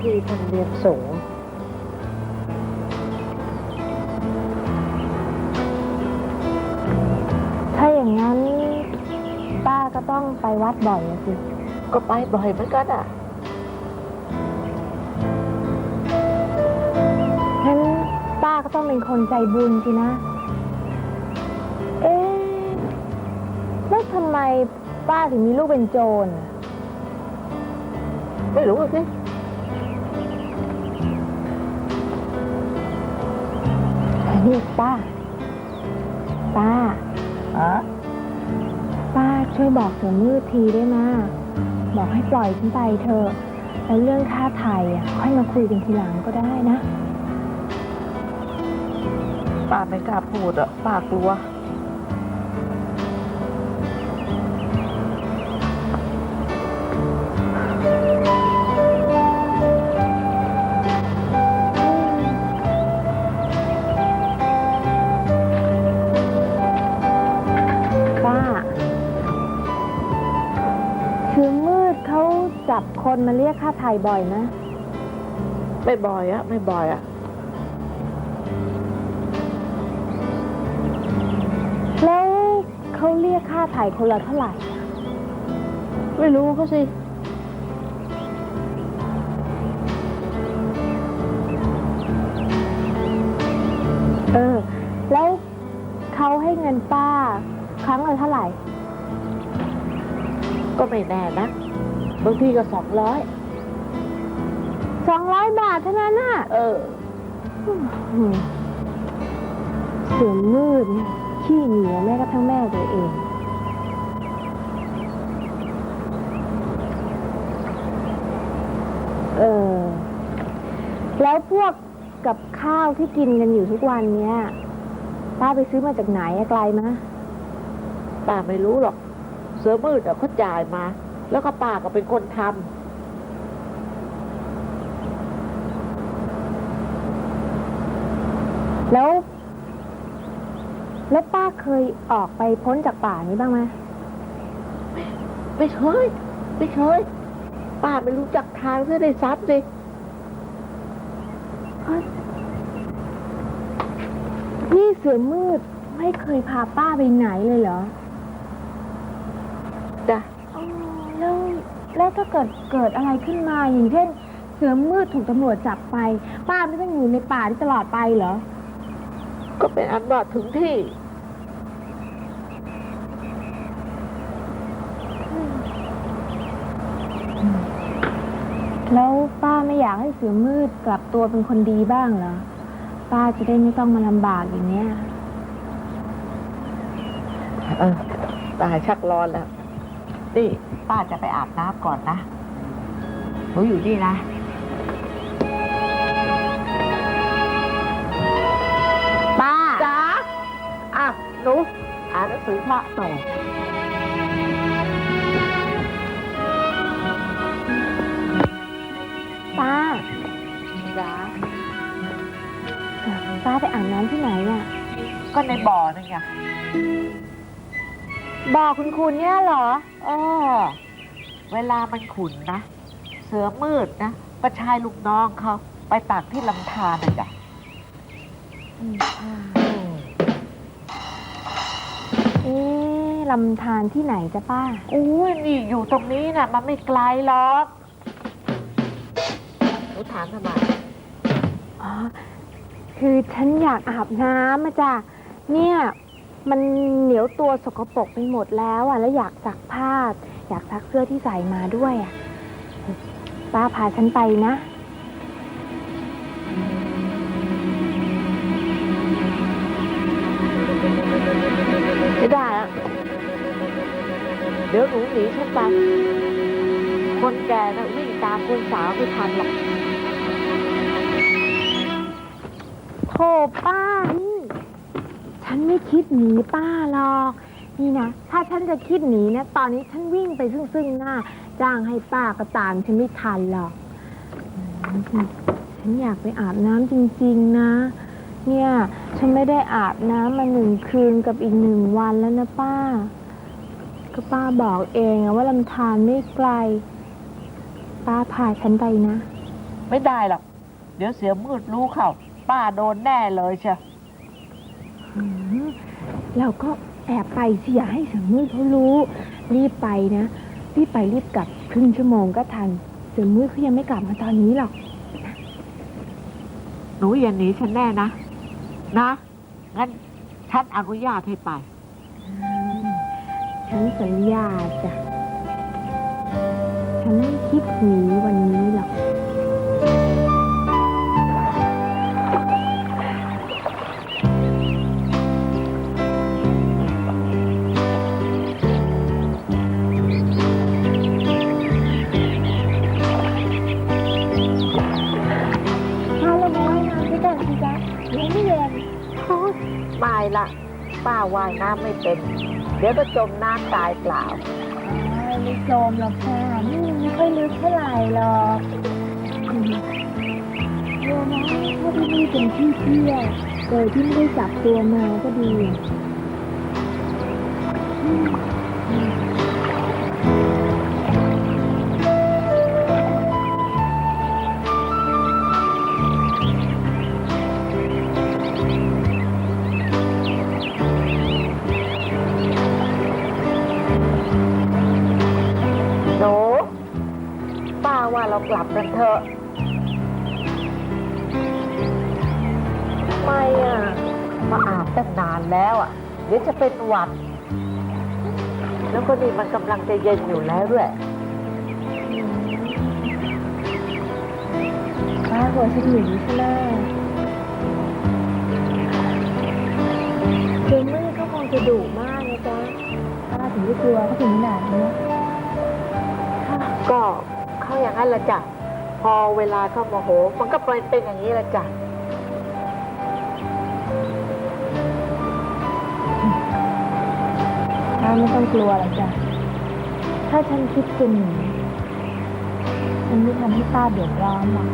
พระน่ะพิธีธรรมเนียมสงฆ์ถ้าอย่างนั้นป้าก็ต้องไปวัดบ่อยอะสิ ก็ไปบ่อยเหมือนกันอะ งั้นป้าก็ต้องเป็นคนใจบุญสินะ เอ๊ะแล้วทำไมป้าถึงมีลูกเป็นโจรอะ ไม่รู้สิ นี่ป้า ป้าอ๋อป้าช่วยบอกเสือมืดทีได้ไหมบอกให้ปล่อยฉันไปเถอะแล้วเรื่องค่าไถ่อะ ค่อยมาคุยกันทีหลังก็ได้นะ ป้าไม่กล้าพูดอะป้ากลัว บคนมาเรียกค่าไถ่บ่อยนะ ไม่บ่อยอะไม่บ่อยอะแล้วเขาเรียกค่าไถ่คนละเท่าไหร่ ไม่รู้เขาสิ เออ แล้วเขาให้เงินป้า ครั้งละเท่าไหร่ ก็ไม่แน่นะ บางทีก็สองร้อยสองร้อยบาทเท่านั้นน่ะ เอออืมเสือมืดเนี่ยขี้เหนียวแม่ก็ทั้งแม่ตัวเอง เออ แล้วพวกกับข้าวที่กินกันอยู่ทุกวันเนี้ยป้าไปซื้อมาจากไหนอะไกลมะป้าไม่รู้หรอก เสือมืดอะเขาจ่ายมา แล้วก็ป้าก็เป็นคนทำแล้ว แล้วป้าเคยออกไปพ้นจากป่านี้บ้างไหมไม่เคยไม่เคยป้าไม่รู้จักทางซะได้ซ้ำสินี่เสือมืดไม่เคยพาป้าไปไหนเลยเหรอจ้ะอ๋อแล้ว แล้วถ้าเกิดเกิดอะไรขึ้นมาอย่างเช่น เสือมืดถูกตำรวจจับไป ป้าไม่ต้องอยู่ในป่าที่ตลอดไปเหรอ ก็เป็นอันว่าถึงที่ แล้วป้าไม่อยากให้เสือมืดกลับตัวเป็นคนดีบ้างเหรอ ป้าจะได้ไม่ต้องมาลำบากอย่างเนี้ย เออตายชักร้อนแล้ว นี่ป้าจะไปอาบน้ำก่อนนะหนูอยู่นี่นะ ป้า จ้าอะหนูอ่านหนังสือพระต่อป้า จ้าป้าไปอาบน้ำที่ไหนอะ ก็ในบ่อนั่นไง บ่อคุณคุณเนี่ยเหรอเออเวลามันขุนนะ เสือมืดนะ ประชายลูกน้องเขาไปตักที่ลำธารน่ะจ้ะอืมเอ๊ะลำธารที่ไหนจ้ะป้า อุ้ยนี่อยู่ตรงนี้น่ะ มันไม่ไกลหรอกหนูถามทำไมอ๋อ คือฉันอยากอาบน้ำอะจ้ะ เนี่ย มันเหนียวตัวสกปรกไปหมดแล้วอะ แล้วอยากซักผ้า อยากซักเสื้อที่ใส่มาด้วยอะ ป้าพาฉันไปนะ ไม่ได้อะเดี๋ยวหนูหนีฉันไป คนแก่นะวิ่งตามคนสาวไม่ทันหรอกโถป้านี่ ฉันไม่คิดหนีป้าหรอก นี่นะ ถ้าฉันจะคิดหนีนะตอนนี้ฉันวิ่งไปซึ่งซึ่งหน้า จ้างให้ป้าก็ตามฉันไม่ทันหรอกอืมฉันอยากไปอาบน้ำจริงๆนะ เนี่ย ฉันไม่ได้อาบน้ำมาหนึ่งคืนกับอีกหนึ่งวันแล้วนะป้า ก็ป้าบอกเองอะว่าลำธารไม่ไกล ป้าพาฉันไปนะ ไม่ได้หรอก เดี๋ยวเสือมืดรู้เข้า ป้าโดนแน่เลยเชียว เราก็แอบไปสิอย่าให้เสือมืดเขารู้ รีบไปนะรีบไปรีบกลับครึ่งชั่วโมงก็ทัน เสือมืดเขายังไม่กลับมาตอนนี้หรอกหนูอย่าหนีฉันแน่นะ นะ งั้นฉันอนุญาตให้ไป ฉันสัญญาจ้ะ ฉันไม่คิดหนีวันนี้ ป้าว่ายน้ำไม่เป็น เดี๋ยวก็จมน้ำตายเปล่าไม่จมหรอกค่ะไม่ไม่ค่อยลึกเท่าไหร่หรอกเดี๋ยวนะถ้าที่นี่เป็นที่เที่ยวโดยที่ไม่ได้จับตัวมาก็ดี เรากลับกันเถอะไม่อะ มาอาบตั้งนานแล้วอะ เดี๋ยวจะเป็นหวัด แล้วก็นี่มันกำลังจะเย็นอยู่แล้วด้วยป้าหัวฉันหนีใช่ไหมเจมมี่เขาคงจะดุมากนะจ๊ะป้าถึงได้กลัวเขาถึงขนาดนี้ก็ เขาอย่างนั้นละจ้ะพอเวลาเขาโมโห มันก็เป็นเป็นอย่างนี้ละจ้ะถ้าไม่ต้องกลัวละจ้ะ ถ้าฉันคิดจป็นหนีฉันไม่ทำให้ป้าเดือดร้อนหรอก